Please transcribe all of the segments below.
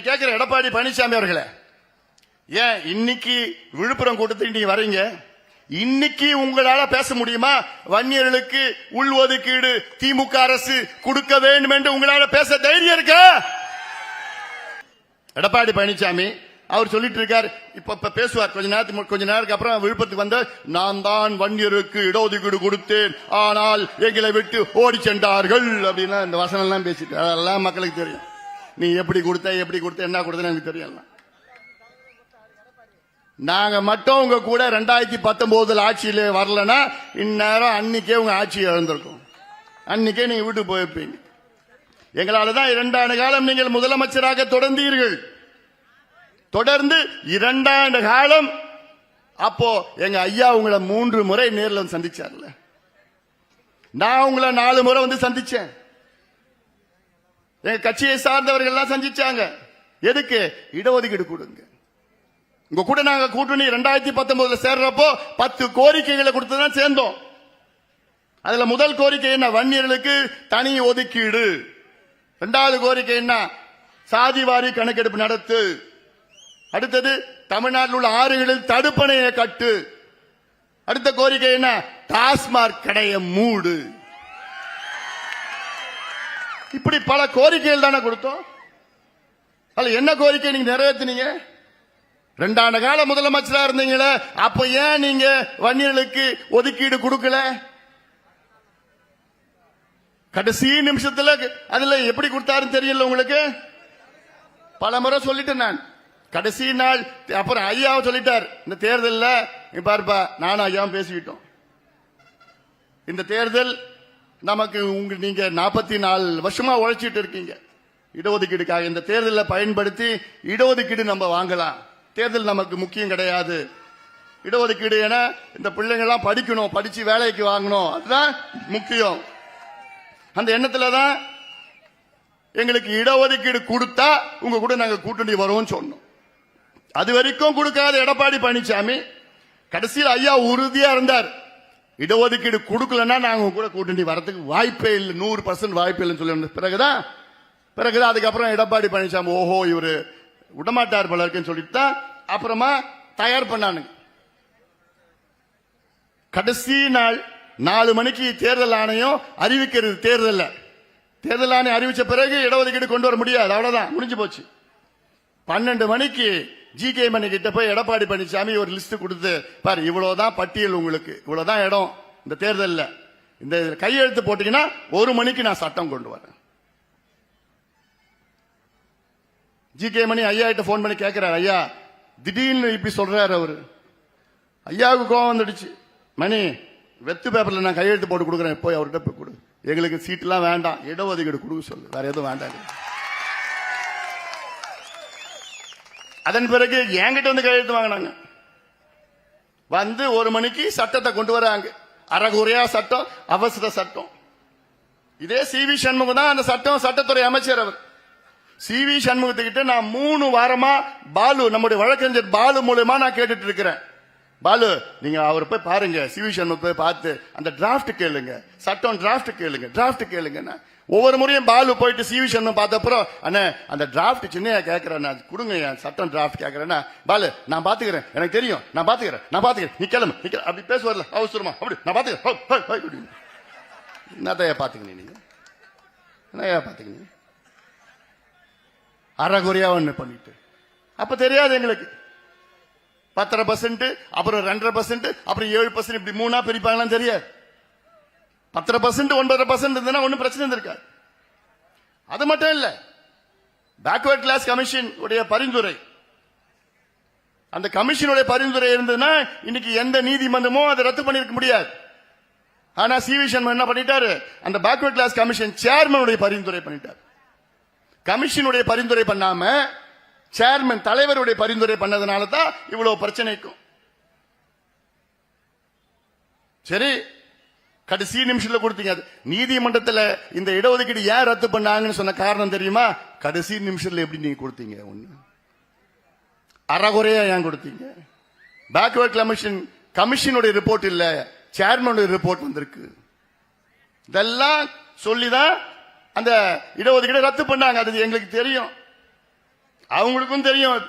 கேட்கிற எடப்பாடி பழனிசாமி அவர்களே ஏன் இன்னைக்கு விழுப்புரம் கூட்டத்துக்கு நீங்க வரீங்க? இன்னைக்கு உங்களால பேச முடியுமா? வன்னியர்களுக்கு உள்ஒதுக்கீடு திமுக அரசு கொடுக்க வேண்டும் என்று உங்களால பேச தைரியம் இருக்கா? எடப்பாடி பழனிசாமி அவர் சொல்லிட்டு இருக்கார். இப்ப இப்ப பேசுவார். கொஞ்ச நேரத்துக்கு மு- கொஞ்ச நேரத்துக்கு அப்புறம் விழுப்புரத்துக்கு வந்த நான் தான் வன்னியருக்கு இடஒதுக்கீடு கொடுத்தேன். ஆனால் எங்களை விட்டு ஓடி சென்றார்கள். அப்படின்னா இந்த வசனம் எல்லாம் பேசிட்டு அதெல்லாம் மக்களுக்கு தெரியும். நீ எப்படி கொடுத்த எப்படி கொடுத்த என்ன கொடுத்த எனக்கு தெரியல. நாங்க மட்டும் உங்க கூட ரெண்டாயிரத்தி பத்தொன்பதுல ஆட்சியில வரலன்னா இந்நேரம் அன்னைக்கே உங்க ஆட்சி இழந்திருக்கும். அன்னைக்கே நீங்க வீட்டுக்கு போயிருப்பீங்க. எங்களால தான் இரண்டாண்டு காலம் நீங்கள் முதலமைச்சராக தொடர்ந்தீர்கள். தொடர்ந்து இரண்டாண்டு காலம் அப்போ எங்க ஐயா உங்களை மூன்று முறை நேரில் வந்து சந்திச்சார்ல. நான் உங்களை நாலு முறை வந்து சந்திச்சேன். எங்க கட்சியை சார்ந்தவர்கள் எல்லாம் சந்திச்சாங்க. எதுக்கு? இடஒதுக்கீடு கொடுங்க. உங்க கூட நாங்க கூட்டணி ரெண்டாயிரத்தி பத்தொன்பதுல சேர்றப்போ பத்து கோரிக்கைகளை கொடுத்துதான் சேர்ந்தோம். அதுல முதல் கோரிக்கை என்ன? வன்னியர்களுக்கு தனி ஒதுக்கீடு. இரண்டாவது கோரிக்கை என்ன? சாதிவாரி கணக்கெடுப்பு நடத்து. அடுத்தது தமிழ்நாட்டில் உள்ள ஆறுகளில் தடுப்பணையை கட்டு. அடுத்த கோரிக்கை என்ன? டாஸ்மாக் கடையை மூடு. இப்படி பல கோரிக்கைகள் தானே கொடுத்தோம்? அதில் என்ன கோரிக்கை நீங்க நிறைவேற்றினீங்க ரெண்டாண்டு கால முதலமைச்சரா இருந்தீங்களே அப்ப ஏன் நீங்க வன்னியர்களுக்கு ஒதுக்கீடு கொடுக்கல? கடைசி நிமிஷத்துல அதுல எப்படி கொடுத்தாருன்னு தெரியல உங்களுக்கு? பல முறை சொல்லிட்டேன் நான். கடைசி நாள் அப்புறம் ஐயாவை சொல்லிட்டார். இந்த தேர்தலில் பாருப்பா நானும் ஐயாவும் பேசிக்கிட்டோம். இந்த தேர்தல் நமக்கு உங்க நீங்க நாற்பத்தி நாலு வருஷமா உழைச்சிட்டு இருக்கீங்க. இடஒதுக்கீடுக்காக இந்த தேர்தலை பயன்படுத்தி இடஒதுக்கீடு நம்ம வாங்கலாம். தேர்தல் நமக்கு முக்கியம் கிடையாது. இடஒதுக்கீடு என இந்த பிள்ளைங்கள்லாம் படிக்கணும் படிச்சு வேலைக்கு வாங்கணும். அதுதான் முக்கியம். அந்த எண்ணத்துல தான் எங்களுக்கு இடஒதுக்கீடு கொடுத்தா உங்க கூட நாங்க கூட்டணி வருவோம் சொன்னோம். அது வரைக்கும் கொடுக்காத எடப்பாடி பழனிசாமி கடைசியில் ஐயா உறுதியா இருந்தார். இடஒதுக்கீடு கொடுக்கலன்னா நாங்க கூட கூட்டணி வரதுக்கு வாய்ப்பே இல்லை. நூறு பர்சன்ட் வாய்ப்பே இல்லைன்னு சொல்லி பிறகுதான் பிறகுதான் அதுக்கப்புறம் எடப்பாடி பழனிசாமி ஓஹோ இவர் விடமாட்டார் போல இருக்குன்னு சொல்லிட்டு தான் அப்புறமா தயார் பண்ணானுங்க. கடைசி நாள் நாலு மணிக்கு தேர்தல் ஆணையம் அறிவிக்கிறது தேர்தலில். தேர்தல் ஆணையம் அறிவிச்ச பிறகு இடஒதுக்கீடு கொண்டு வர முடியாது. அவ்வளவுதான் முடிஞ்சு போச்சு. பன்னெண்டு மணிக்கு ஜி கே மணி கிட்ட போய் எடப்பாடி பழனிசாமி ஒரு லிஸ்ட் கொடுத்து பாரு இவ்வளவுதான் பட்டியல் உங்களுக்கு. இவ்வளவுதான் இடம். இந்த தேர்தலில். இந்த கையெழுத்து போட்டீங்கன்னா ஒரு மணிக்கு நான் சட்டம் கொண்டு வரேன். ஜி கே மணி ஐயா கிட்ட போன் பண்ணி கேட்கிறாரு ஐயா திடீர்னு இப்படி சொல்றாரு அவரு. ஐயாவுக்கு கோவம் வந்துடுச்சு. மணி வெத்து பேப்பர்ல நான் கையெழுத்து போட்டு கொடுக்குறேன். போய் அவர்கிட்ட போய் கொடு. எங்களுக்கு சீட்டுலாம் வேண்டாம். இடஒதுக்கீடு கொடுக்க சொல்லு. வேற எதுவும் வேண்டாம். அதன் பிறகு என்கிட்ட வந்து கையெழுத்து வாங்கினாங்க. வந்து ஒரு மணிக்கு சட்டத்தை கொண்டு வராங்க. அறகுறையா சட்டம் அவசர சட்டம். இதே சி வி சண்முகம் தான் அந்த சட்டம் சட்டத்துறை அமைச்சர் அவர். சி வி சண்முகத்துக்கிட்ட நான் மூணு வாரமா பாலு நம்முடைய வழக்கறிஞர் பாலு மூலயமா நான் கேட்டுட்டு இருக்கிறேன். பாலு நீங்க அவர் போய் பாருங்க. சிவிஷன் போய் பார்த்து அந்த டிராஃப்ட் கேளுங்க. சட்டம் டிராஃப்ட் கேளுங்க. டிராஃப்ட் கேளுங்கண்ணா ஒவ்வொரு முறையும் பாலு போயிட்டு சிவி சண்முகம் பார்த்த அப்புறம் அண்ணே அந்த டிராஃப்ட் சின்னையா கேட்கறேன் நான் கொடுங்க என் சட்டம் டிராஃப்ட் கேட்கறேன்னா பாலு நான் பாத்துக்கிறேன். எனக்கு தெரியும். நான் பாத்துக்கிறேன். நான் பாத்துக்கிறேன். நீ கிளம்பு. நீ அப்படி பேசுவார்ல அவசரமா. அப்படி நான் பாத்துக்கிறேன். ஹோ, என்னத்தையா பாத்துக்கணும் நீங்க? என்னையா பாத்துக்கணும் அறகுறையா ஒண்ணு பண்ணிட்டு. அப்ப தெரியாது எங்களுக்கு. பத்தரை பர்சன்ட் அப்புறம் ரெண்டரை பர்சன்ட் அப்புறம் ஏழு பர்சன்ட் இப்படி மூணா பிரிப்பாங்களாம் தெரியாது. பத்தரை பர்சன்ட் ஒன்பதரை பர்சன்ட் இருந்ததுன்னா ஒன்றும் பிரச்சனை இருக்காது அது மட்டும் இல்ல பேக்வர்ட் கிளாஸ் கமிஷன் உடைய பரிந்துரை. அந்த கமிஷனுடைய பரிந்துரை இருந்ததுன்னா இன்னைக்கு எந்த நீதிமன்றமும் அதை ரத்து பண்ணிருக்க முடியாது. ஆனா சி வி சண்முகம் என்ன பண்ணிட்டாரு? அந்த பேக்வர்ட் கிளாஸ் கமிஷன் சேர்மனுடைய பரிந்துரை பண்ணிட்டார். கமிஷனுடைய பரிந்துரை பண்ணாம சேர்மன் தலைவருடைய பரிந்துரை பண்ணதுனால தான் இவ்வளவு பிரச்சனைக்கும் சரி கடைசி நிமிஷத்தில் கொடுத்தீங்க அது. நீதிமன்றத்தில் இந்த இடஒதுக்கீடு ஏன் ரத்து பண்ணாங்கன்னு சொன்ன காரணம் தெரியுமா? கடைசி நிமிஷத்தில் எப்படி நீங்க கொடுத்தீங்க? ஒன்று அறகுறையா ஏன் கொடுத்தீங்க? பேக்வர்ட் கமிஷன் கமிஷனுடைய ரிப்போர்ட் இல்ல சேர்மனுடைய ரிப்போர்ட் வந்திருக்கு. இதெல்லாம் சொல்லிதான் அந்த இடஒதுக்கீடு ரத்து பண்ணாங்க. அது எங்களுக்கு தெரியும். அவங்களுக்கும் தெரியும் அது.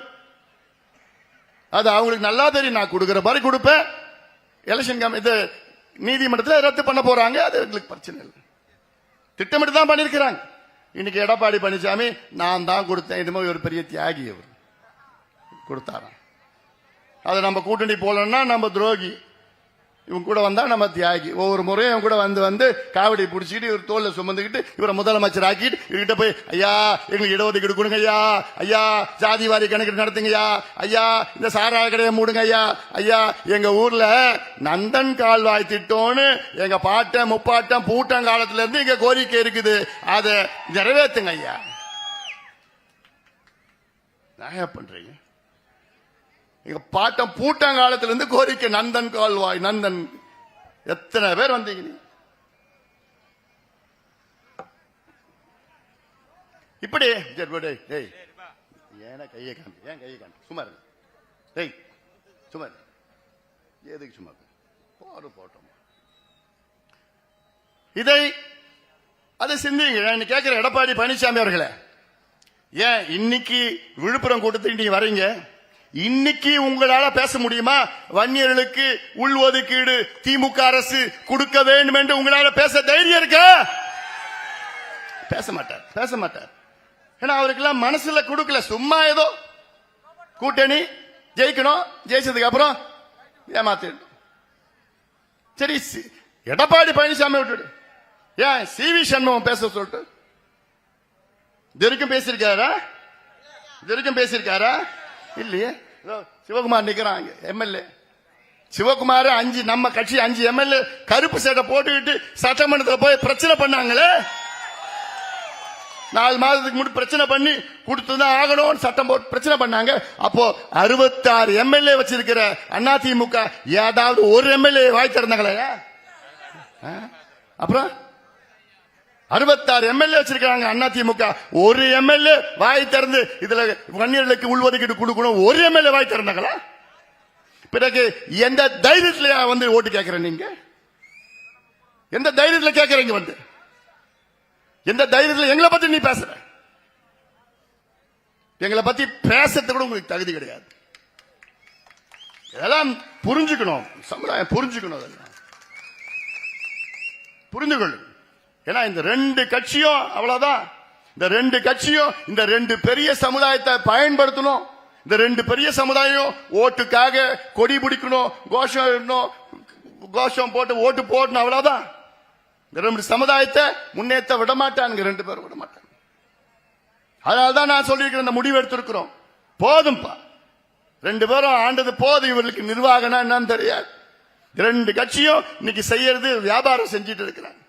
அது அவங்களுக்கு நல்லா தெரியும். நான் கொடுக்குற மாதிரி கொடுப்பேன். எலெக்ஷன் கம் இது நீதிமன்றத்தில் ரத்து பண்ண போறாங்க. அது எங்களுக்கு பிரச்சனை இல்லை. திட்டமிட்டு தான் பண்ணியிருக்கிறாங்க. இன்னைக்கு எடப்பாடி பழனிசாமி நான் தான் கொடுத்தேன். இது மாதிரி ஒரு பெரிய தியாகி அவர். கொடுத்தாராம். அதை நம்ம கூட்டணி போலன்னா நம்ம துரோகி. இவங்க கூட வந்தா நம்ம தியாகி. ஒவ்வொரு முறையும் இவன் கூட வந்து வந்து காவடி பிடிச்சிக்கிட்டு இவர் தோல்ல சுமந்துக்கிட்டு இவரை முதலமைச்சர் ஆக்கிட்டு இவர்கிட்ட போய் ஐயா எங்களுக்கு இடஒதுக்கீடு கொடுங்க ஐயா. ஐயா ஜாதி வாரி கணக்கு நடத்துங்கய்யா ஐயா. இந்த சாராய கடையை மூடுங்க ஐயா. ஐயா எங்க ஊர்ல நந்தன் கால்வாய் திட்டம்னு எங்க பாட்டன் முப்பாட்டன் பூட்டங்காலத்துல இருந்து இங்க கோரிக்கை இருக்குது. அதை நிறைவேற்றுங்க ஐயா. நான் பண்றீங்க? எங்க பாட்டம் பூட்டங்காலத்துல இருந்து கோரிக்கை நந்தன் கால்வாய் நந்தன். எத்தனை பேர் வந்தீங்க நீ? இப்படி சரி, டேய், டேய். ஏன்னா கையை காமி ஏன் கையை காமி சும்மா இருங்க. டேய் சும்மா எதுக்கு சும்மா போடு போட்டோம் இதை அதை சிந்திங்க. நான் கேட்கிற எடப்பாடி பழனிசாமி அவர்களே. ஏன் இன்னைக்கு விழுப்புரம் கூட்டத்துக்கு நீங்க வரீங்க? இன்னைக்கு உங்களால பேச முடியுமா? வன்னியர்களுக்கு உள்ஒதுக்கீடு திமுக அரசு கொடுக்க வேண்டும் என்று உங்களால பேச தைரியம் இருக்கா? பேச மாட்டார் பேச மாட்டார். ஏன்னா அவருக்கெல்லாம் மனசுல கொடுக்கல. சும்மா ஏதோ கூட்டணி ஜெயிக்கணும் ஜெயிச்சதுக்கு அப்புறம் ஏமாத்திடணும். சரி சி- எடப்பாடி பழனிசாமி விட்டுடு. ஏன் சி வி சண்முகம் பேச சொல்லிட்டு? இது வரைக்கும் பேசியிருக்காரா? இது வரைக்கும் பேசியிருக்காரா? இல்லையே. சிவகுமார் நிக்கிறாங்க எம்எல்ஏ. சிவகுமார் அஞ்சு நம்ம கட்சி அஞ்சு எம்எல்ஏ கருப்பு சட்டை போட்டுக்கிட்டு சட்டமன்றத்தில் போய் பிரச்சனை பண்ணாங்களே? நாலு மாதத்துக்கு முன்னாடி பிரச்சனை பண்ணி கொடுத்துதான் ஆகணும்னு சட்டம் போட்டு பிரச்சனை பண்ணாங்க. அப்போ அறுபத்தாறு எம்எல்ஏ வச்சிருக்கிற அதிமுக ஏதாவது ஒரு எம்எல்ஏ வாய் திறந்தாங்களா ஆ? அப்புறம்? அறுபத்தாறு எம்எல்ஏ வச்சிருக்காங்க திமுக. ஒரு எம்எல்ஏ வாய் திறந்து இதுல வன்னியர்களுக்கு உள்ஒதுக்கீடு கொடுக்கணும். ஒரு எம்எல்ஏ வாய் திறந்தாங்களா? பிறகு எந்த தைரியத்திலயா வந்து ஓட்டு கேட்கிறேன் நீங்க? எந்த தைரியத்துல கேட்கறீங்க வந்து? எந்த தைரியத்துல எங்களை பத்தி நீ பேசுற? எங்களை பத்தி பேசுறது கூட உங்களுக்கு தகுதி கிடையாது. இதெல்லாம் புரிஞ்சுக்கணும். சமுதாயம் புரிஞ்சுக்கணும் அதெல்லாம். புரிந்து கொள்ளுங்க ஏன்னா இந்த ரெண்டு கட்சியும் அவ்வளவுதான். இந்த ரெண்டு கட்சியும் இந்த ரெண்டு பெரிய சமுதாயத்தை பயன்படுத்தணும். இந்த ரெண்டு பெரிய சமுதாயம் ஓட்டுக்காக கொடி பிடிக்கணும் கோஷம் கோஷம் போட்டு ஓட்டு போடணும் அவ்வளவுதான். இந்த ரெண்டு சமுதாயத்தை முன்னேற்ற விட மாட்டானுங்க ரெண்டு பேரும் விட மாட்டாங்க அதனால்தான் நான் சொல்லியிருக்கிறேன் இந்த முடிவு எடுத்திருக்கிறோம். போதும்பா. ரெண்டு பேரும் ஆண்டது போதும் இவர்களுக்கு நிர்வாகம்னா என்னன்னு தெரியாது. ரெண்டு கட்சியும் இன்னைக்கு செய்யறது வியாபாரம் செஞ்சிட்டு இருக்கிறாங்க.